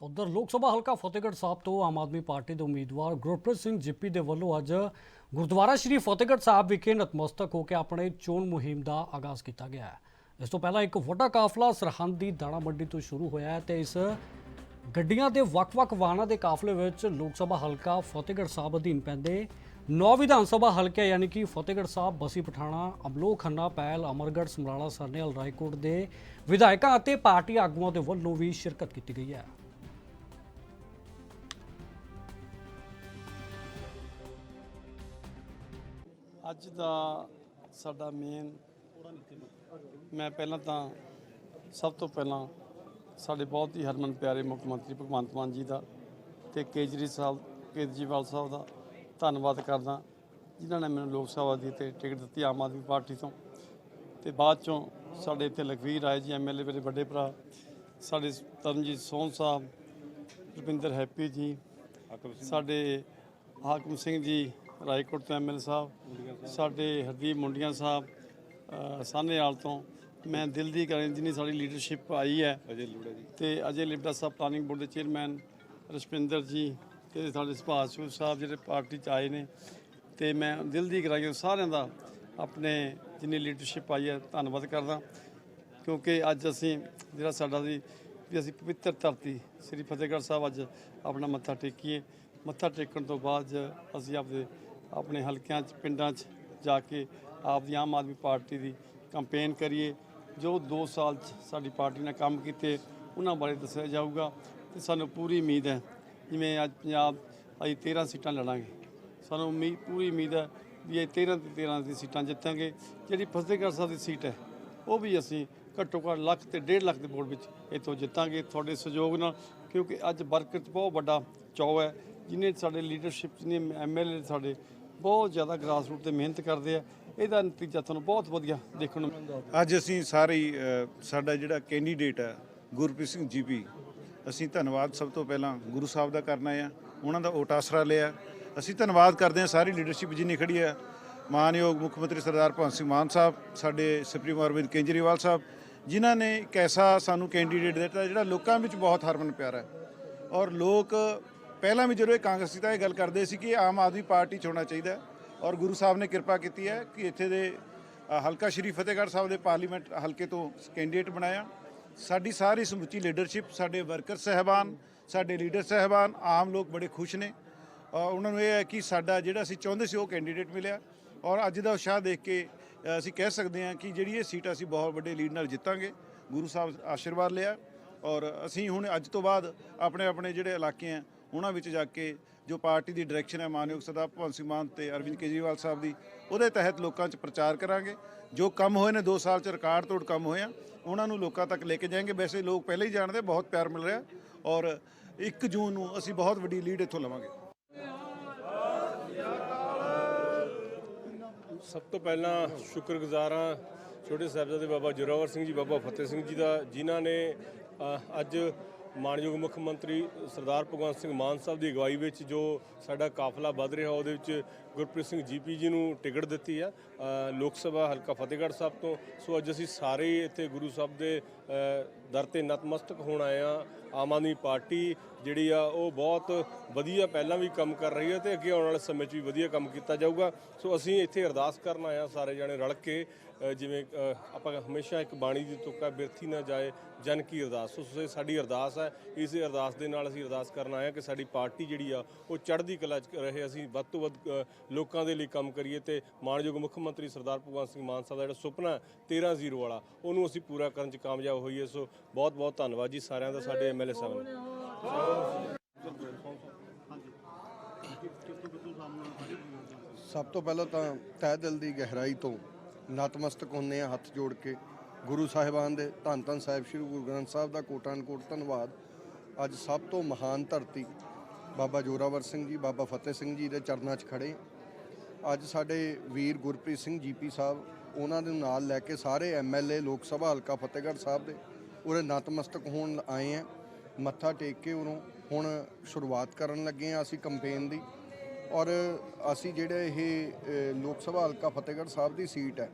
ਉਧਰ ਲੋਕ ਸਭਾ ਹਲਕਾ ਫਤਿਹਗੜ੍ਹ ਸਾਹਿਬ ਤੋਂ ਆਮ ਆਦਮੀ ਪਾਰਟੀ ਦੇ ਉਮੀਦਵਾਰ ਗੁਰਪ੍ਰੀਤ ਸਿੰਘ ਜਿੱਪੀ ਦੇ ਵੱਲੋਂ ਅੱਜ ਗੁਰਦੁਆਰਾ ਸ਼੍ਰੀ ਫਤਿਹਗੜ੍ਹ ਸਾਹਿਬ ਵਿਖੇ ਨਤਮਸਤਕ ਹੋ ਕੇ ਆਪਣੇ ਚੋਣ ਮੁਹਿੰਮ ਦਾ ਆਗਾਜ਼ ਕੀਤਾ ਗਿਆ ਹੈ। ਇਸ ਤੋਂ ਪਹਿਲਾਂ ਇੱਕ ਵੱਡਾ ਕਾਫਲਾ ਸਰਹੰਦ ਦੀ ਦਾਣਾ ਮੰਡੀ ਤੋਂ ਸ਼ੁਰੂ ਹੋਇਆ ਹੈ ਤੇ ਇਸ ਗੱਡੀਆਂ ਦੇ ਵੱਖ-ਵੱਖ ਵਾਹਨਾਂ ਦੇ ਕਾਫਲੇ ਵਿੱਚ ਲੋਕ ਸਭਾ ਹਲਕਾ ਫਤਿਹਗੜ੍ਹ ਸਾਹਿਬ ਅਧੀਨ ਪੈਂਦੇ ਨੌ ਵਿਧਾਨ ਸਭਾ ਹਲਕੇ ਯਾਨੀ ਕਿ ਫਤਿਹਗੜ੍ਹ ਸਾਹਿਬ, ਬਸੀ ਪਠਾਣਾ, ਅਮਲੋਹ, ਖੰਨਾ, ਪੈਲ, ਅਮਰਗੜ੍ਹ, ਸਮਰਾਲਾ, ਸਰਨੇਲ, ਰਾਏਕੋਟ ਦੇ ਵਿਧਾਇਕਾਂ ਅਤੇ ਪਾਰਟੀ ਆਗੂਆਂ ਦੇ ਵੱਲੋਂ ਵੀ ਸ਼ਿਰਕਤ ਕੀਤੀ ਗਈ ਹੈ। ਅੱਜ ਦਾ ਸਾਡਾ ਮੇਨ ਮੈਂ ਪਹਿਲਾਂ ਤਾਂ ਸਭ ਤੋਂ ਪਹਿਲਾਂ ਸਾਡੇ ਬਹੁਤ ਹੀ ਹਰਮਨ ਪਿਆਰੇ ਮੁੱਖ ਮੰਤਰੀ ਭਗਵੰਤ ਮਾਨ ਜੀ ਦਾ ਤੇ ਕੇਜਰੀ ਸਾਹਿਬ ਕੇਜਰੀਵਾਲ ਸਾਹਿਬ ਦਾ ਧੰਨਵਾਦ ਕਰਦਾ ਜਿਨ੍ਹਾਂ ਨੇ ਮੈਨੂੰ ਲੋਕ ਸਭਾ ਦੀ ਤੇ ਟਿਕਟ ਦਿੱਤੀ ਆਮ ਆਦਮੀ ਪਾਰਟੀ ਤੋਂ। ਤੇ ਬਾਅਦ ਚੋਂ ਸਾਡੇ ਇੱਥੇ ਲਖਵੀਰ ਆਏ ਜੀ ਐਮਐਲਏ ਮੇਰੇ ਵੱਡੇ ਭਰਾ ਸਾਡੇ ਤਰਨਜੀਤ ਸੋਹਣ ਸਾਹਿਬ ਰੁਪਿੰਦਰ ਹੈਪੀ ਜੀ ਸਾਡੇ ਹਾਕਮ ਸਿੰਘ ਜੀ ਰਾਏਕੋਟ ਤੋਂ ਐਮਐਲ ਸਾਹਿਬ ਸਾਡੇ ਹਰਦੀਪ ਮੁੰਡੀਆਂ ਸਾਹਿਬ ਸਾਹਨੇਵਾਲ ਤੋਂ। ਮੈਂ ਦਿਲ ਦੀ ਕਰਾਂ ਜਿੰਨੀ ਸਾਡੀ ਲੀਡਰਸ਼ਿਪ ਆਈ ਹੈ। ਅਜੇ ਲੂੜਾ ਜੀ। ਤੇ ਅਜੇ ਲਿਬੜਾ ਸਾਹਿਬ ਪਲਾਨਿੰਗ ਬੋਰਡ ਦੇ ਚੇਅਰਮੈਨ ਰਸ਼ਪਿੰਦਰ ਜੀ ਤੇ ਸਾਡੇ ਸੁਭਾਸ਼ ਸਾਹਿਬ ਜਿਹੜੇ ਪਾਰਟੀ ਚ ਆਏ ਨੇ। ਤੇ ਮੈਂ ਦਿਲ ਦੀ ਕਰਾਂ ਸਾਰਿਆਂ ਦਾ ਆਪਣੇ ਜਿੰਨੀ ਲੀਡਰਸ਼ਿਪ ਆਈ ਹੈ ਧੰਨਵਾਦ ਕਰਦਾ। ਕਿਉਂਕਿ ਅੱਜ ਅਸੀਂ ਜਿਹੜਾ ਸਾਡਾ ਸੀ ਵੀ ਅਸੀਂ ਪਵਿੱਤਰ ਧਰਤੀ ਸ੍ਰੀ ਫਤਿਹਗੜ੍ਹ ਸਾਹਿਬ ਅੱਜ ਆਪਣਾ ਮੱਥਾ ਟੇਕੀਏ। ਮੱਥਾ ਟੇਕਣ ਤੋਂ ਬਾਅਦ ਅਸੀਂ ਆਪਦੇ ਆਪਣੇ ਹਲਕਿਆਂ 'ਚ, ਪਿੰਡਾਂ 'ਚ ਜਾ ਕੇ ਆਪ ਦੀ ਆਮ ਆਦਮੀ ਪਾਰਟੀ ਦੀ ਕੰਪੇਨ ਕਰੀਏ। ਜੋ 2 ਸਾਲ 'ਚ ਸਾਡੀ ਪਾਰਟੀ ਨੇ ਕੰਮ ਕੀਤੇ, ਉਹਨਾਂ ਬਾਰੇ ਦੱਸਿਆ ਜਾਊਗਾ ਤੇ ਸਾਨੂੰ ਪੂਰੀ ਉਮੀਦ ਹੈ, ਜਿਵੇਂ ਅੱਜ ਪੰਜਾਬ ਅਸੀਂ 13 ਸੀਟਾਂ ਲੜਾਂਗੇ। ਸਾਨੂੰ ਉਮੀਦ ਪੂਰੀ ਉਮੀਦ ਹੈ ਵੀ ਇਹ 13 ਤੇ 13 ਦੀ ਸੀਟਾਂ ਜਿੱਤਾਂਗੇ। ਜਿਹੜੀ ਫਤਿਹਗੜ੍ਹ ਸਾਹਿਬ ਦੀ ਸੀਟ ਹੈ, ਉਹ ਵੀ ਅਸੀਂ ਘੱਟੋ ਘੱਟ ਲੱਖ ਤੇ 1.5 ਲੱਖ ਦੇ ਵੋਟ ਵਿੱਚ ਇੱਥੋਂ ਜਿੱਤਾਂਗੇ ਤੁਹਾਡੇ ਸਹਿਯੋਗ ਨਾਲ, ਕਿਉਂਕਿ ਅੱਜ ਬਰਕਤ ਬਹੁਤ ਵੱਡਾ ਚੌ ਹੈ। ਜਿਨੇ ਸਾਡੇ ਲੀਡਰਸ਼ਿਪ ਜਿਹਨੇ ਐਮਐਲਏ ਸਾਡੇ ਬਹੁਤ ਜ਼ਿਆਦਾ ਗ੍ਰਾਸ ਰੂਟ ਤੇ ਮਿਹਨਤ ਕਰਦੇ ਆ। ਇਹਦਾ ਨਤੀਜਾ ਤੁਹਾਨੂੰ ਬਹੁਤ ਵਧੀਆ ਦੇਖਣ ਨੂੰ ਮਿਲਦਾ। ਅੱਜ ਅਸੀਂ ਸਾਰੇ ਹੀ, ਅ, ਸਾਡਾ ਜਿਹੜਾ ਕੈਂਡੀਡੇਟ ਹੈ ਗੁਰਪ੍ਰੀਤ ਸਿੰਘ ਜੀਪੀ ਅਸੀਂ ਧੰਨਵਾਦ ਸਭ ਤੋਂ ਪਹਿਲਾਂ ਗੁਰੂ ਸਾਹਿਬ ਦਾ ਕਰਨਾ ਆ। ਉਹਨਾਂ ਦਾ ਓਟ ਆਸਰਾ ਲਿਆ। ਅਸੀਂ ਧੰਨਵਾਦ ਕਰਦੇ ਹਾਂ ਸਾਰੀ ਲੀਡਰਸ਼ਿਪ ਜਿੰਨੀ ਖੜੀ ਹੈ ਮਾਨਯੋਗ ਮੁੱਖ ਮੰਤਰੀ ਸਰਦਾਰ ਭਗਵੰਤ ਸਿੰਘ ਮਾਨ ਸਾਹਿਬ ਸਾਡੇ ਸੁਪਰੀਮ ਅਰਵਿੰਦ ਕੇਜਰੀਵਾਲ ਸਾਹਿਬ ਜਿਨ੍ਹਾਂ ਨੇ ਇੱਕ ਐਸਾ ਸਾਨੂੰ ਕੈਂਡੀਡੇਟ ਦਿੱਤਾ ਜਿਹੜਾ ਲੋਕਾਂ ਵਿੱਚ ਬਹੁਤ ਹਰਮਨ ਪਿਆਰਾ ਹੈ। ਔਰ ਲੋਕ ਪਹਿਲਾਂ ਵੀ ਜਦੋਂ ਇਹ ਕਾਂਗਰਸੀ ਤਾਂ ਇਹ ਗੱਲ ਕਰਦੇ ਸੀ ਕਿ ਆਮ ਆਦਮੀ ਪਾਰਟੀ 'ਚ ਹੋਣਾ ਚਾਹੀਦਾ ਔਰ ਗੁਰੂ ਸਾਹਿਬ ਨੇ ਕਿਰਪਾ ਕੀਤੀ ਹੈ ਕਿ ਇੱਥੇ ਦੇ ਹਲਕਾ ਸ਼੍ਰੀ ਫਤਿਹਗੜ੍ਹ ਸਾਹਿਬ ਦੇ ਪਾਰਲੀਮੈਂਟ ਹਲਕੇ ਤੋਂ ਕੈਂਡੀਡੇਟ ਬਣਾਇਆ। ਸਾਡੀ ਸਾਰੀ ਸਮੁੱਚੀ ਲੀਡਰਸ਼ਿਪ, ਸਾਡੇ ਵਰਕਰ ਸਹਿਬਾਨ, ਸਾਡੇ ਲੀਡਰ ਸਹਿਬਾਨ, ਆਮ ਲੋਕ ਬੜੇ ਖੁਸ਼ ਨੇ। ਔਰ ਉਹਨਾਂ ਨੂੰ ਇਹ ਹੈ ਕਿ ਸਾਡਾ ਜਿਹੜਾ ਅਸੀਂ ਚਾਹੁੰਦੇ ਸੀ ਉਹ ਕੈਂਡੀਡੇਟ ਮਿਲਿਆ ਔਰ ਅੱਜ ਦਾ ਉਤਸ਼ਾਹ ਦੇਖ ਕੇ ਅਸੀਂ ਕਹਿ ਸਕਦੇ ਹਾਂ ਕਿ ਜਿਹੜੀ ਇਹ ਸੀਟ ਅਸੀਂ ਬਹੁਤ ਵੱਡੇ ਲੀਡ ਨਾਲ ਜਿੱਤਾਂਗੇ, ਗੁਰੂ ਸਾਹਿਬ ਆਸ਼ੀਰਵਾਦ ਲਿਆ ਔਰ ਅਸੀਂ ਹੁਣ ਅੱਜ ਤੋਂ ਬਾਅਦ ਆਪਣੇ ਆਪਣੇ ਜਿਹੜੇ ਇਲਾਕੇ ਆ ਉਹਨਾਂ ਵਿੱਚ ਜਾ ਕੇ ਜੋ ਪਾਰਟੀ ਦੀ ਡਾਇਰੈਕਸ਼ਨ ਹੈ, ਮਾਨਯੋਗ ਸਰਦਾਰ ਭਗਵੰਤ ਸਿੰਘ ਮਾਨ ਤੇ ਅਰਵਿੰਦ ਕੇਜਰੀਵਾਲ ਸਾਹਿਬ ਦੀ, ਉਹਦੇ ਤਹਿਤ ਲੋਕਾਂ 'ਚ ਪ੍ਰਚਾਰ ਕਰਾਂਗੇ। ਜੋ ਕੰਮ ਹੋਏ ਨੇ 2 ਸਾਲ 'ਚ ਰਿਕਾਰਡ ਤੋੜ ਕੰਮ ਹੋਏ ਆ, ਉਹਨਾਂ ਨੂੰ ਲੋਕਾਂ ਤੱਕ ਲੈ ਕੇ ਜਾਏਗੇ। ਵੈਸੇ ਲੋਕ ਪਹਿਲਾਂ ਹੀ ਜਾਣਦੇ, ਬਹੁਤ ਪਿਆਰ ਮਿਲ ਰਿਹਾ ਔਰ 1 ਜੂਨ ਨੂੰ ਅਸੀਂ ਬਹੁਤ ਵੱਡੀ ਲੀਡ ਇੱਥੋਂ ਲਵਾਂਗੇ। ਸਭ ਤੋਂ ਪਹਿਲਾਂ ਸ਼ੁਕਰਗੁਜ਼ਾਰ ਹਾਂ ਛੋਟੇ ਸਾਹਿਬਜ਼ਾਦੇ ਬਾਬਾ ਜੋਰਾਵਰ ਸਿੰਘ ਜੀ, ਬਾਬਾ ਫਤਿਹ ਸਿੰਘ ਜੀ ਦਾ, ਜਿਨ੍ਹਾਂ ਨੇ ਅੱਜ ਮਾਨਯੋਗ ਮੁੱਖ ਮੰਤਰੀ ਸਰਦਾਰ ਭਗਵੰਤ ਸਿੰਘ ਮਾਨ ਸਾਹਿਬ ਦੀ ਅਗਵਾਈ ਵਿੱਚ ਜੋ ਸਾਡਾ ਕਾਫਲਾ ਵੱਧ ਰਿਹਾ, ਉਹਦੇ ਵਿੱਚ ਗੁਰਪ੍ਰੀਤ ਸਿੰਘ ਜੀਪੀ ਜੀ ਨੂੰ ਟਿਕਟ ਦਿੱਤੀ ਆ ਲੋਕ ਸਭਾ ਹਲਕਾ ਫਤਿਹਗੜ੍ਹ ਸਾਹਿਬ ਤੋਂ। ਸੋ ਅੱਜ ਅਸੀਂ ਸਾਰੇ ਇੱਥੇ ਗੁਰੂ ਸਾਹਿਬ ਦੇ ਦਰ ਤੇ ਨਤਮਸਤਕ ਹੋਣ ਆਏ ਆ ਆਮ ਆਦਮੀ ਪਾਰਟੀ ਜਿਹੜੀ ਆ, ਉਹ ਬਹੁਤ ਵਧੀਆ ਪਹਿਲਾਂ ਵੀ ਕੰਮ ਕਰ ਰਹੀ ਹੈ ਤੇ ਅੱਗੇ ਆਉਣ ਵਾਲੇ ਸਮੇਂ 'ਚ ਵੀ ਵਧੀਆ ਕੰਮ ਕੀਤਾ ਜਾਊਗਾ। ਸੋ ਅਸੀਂ ਇੱਥੇ ਅਰਦਾਸ ਕਰਨ ਆਏ ਆ ਸਾਰੇ ਜਾਣੇ ਰਲ ਕੇ ਜਿਵੇਂ ਆਪਾਂ ਹਮੇਸ਼ਾ ਇੱਕ ਬਾਣੀ ਦੀ ਤੁਕਾ ਬਿਰਥੀ ਨਾ ਜਾਏ, ਜਨ ਕੀ ਅਰਦਾਸ। ਸੋ ਸਾਡੀ ਅਰਦਾਸ ਹੈ, ਇਸ ਅਰਦਾਸ ਦੇ ਨਾਲ ਅਸੀਂ ਅਰਦਾਸ ਕਰਨ ਆਏ ਆ ਕਿ ਸਾਡੀ ਪਾਰਟੀ ਜਿਹੜੀ ਆ, ਉਹ ਚੜ੍ਹਦੀ ਕਲਾ 'ਚ ਰਹੇ। ਅਸੀਂ ਵੱਧ ਤੋਂ ਵੱਧ ਲੋਕਾਂ ਦੇ ਲਈ ਕੰਮ ਕਰੀਏ ਤੇ ਮਾਨਯੋਗ ਮੁੱਖ ਮੰਤਰੀ ਸਰਦਾਰ ਭਗਵੰਤ ਸਿੰਘ ਮਾਨ ਸਾਹਿਬ ਦਾ ਜਿਹੜਾ ਸੁਪਨਾ 13-0 ਵਾਲਾ, ਉਹਨੂੰ ਅਸੀਂ ਪੂਰਾ ਕਰਨ 'ਚ ਕਾਮਯਾਬ ਹੋਈਏ। ਸੋ ਬਹੁਤ ਬਹੁਤ ਧੰਨਵਾਦ ਜੀ ਸਾਰਿਆਂ ਦਾ, ਸਾਡੇ ਐਮਐਲਏ ਸਾਹਿਬ ਨੇ। ਸਭ ਤੋਂ ਪਹਿਲਾਂ ਤਾਂ ਤਹਿ ਦਿਲ ਦੀ ਗਹਿਰਾਈ ਤੋਂ ਨਤਮਸਤਕ ਹੁੰਨੇ ਆ ਹੱਥ ਜੋੜ ਕੇ। ਗੁਰੂ ਸਾਹਿਬਾਨ ਦੇ ਧੰਨ ਧੰਨ ਸਾਹਿਬ, ਸ੍ਰੀ ਗੁਰੂ ਗ੍ਰੰਥ ਸਾਹਿਬ ਦਾ ਕੋਟਾਨ ਕੋਟ ਧੰਨਵਾਦ। ਅੱਜ ਸਭ ਤੋਂ ਮਹਾਨ ਧਰਤੀ ਬਾਬਾ ਜੋਰਾਵਰ ਸਿੰਘ ਜੀ, ਬਾਬਾ ਫਤਿਹ ਸਿੰਘ ਜੀ ਦੇ ਚਰਨਾਂ 'ਚ ਖੜੇ ਅੱਜ ਸਾਡੇ ਵੀਰ ਗੁਰਪ੍ਰੀਤ ਸਿੰਘ ਜੀਪੀ ਸਾਹਿਬ, ਉਹਨਾਂ ਦੇ ਨਾਲ ਲੈ ਕੇ ਸਾਰੇ ਐਮਐਲਏ ਲੋਕ ਸਭਾ, ਹਲਕਾ ਫਤਿਹਗੜ੍ਹ ਸਾਹਿਬ ਦੇ ਉਰੇ ਨਤਮਸਤਕ ਹੋਣ ਆਏ ਆ। ਮੱਥਾ ਟੇਕ ਕੇ ਉਰੋਂ ਹੁਣ ਸ਼ੁਰੂਆਤ ਕਰਨ ਲੱਗੇ ਆ ਅਸੀਂ ਕੰਪੇਨ ਦੀ। ਔਰ ਅਸੀਂ ਜਿਹੜੇ ਇਹ ਲੋਕ ਸਭਾ, ਹਲਕਾ ਫਤਿਹਗੜ੍ਹ ਸਾਹਿਬ ਦੀ ਸੀਟ ਹੈ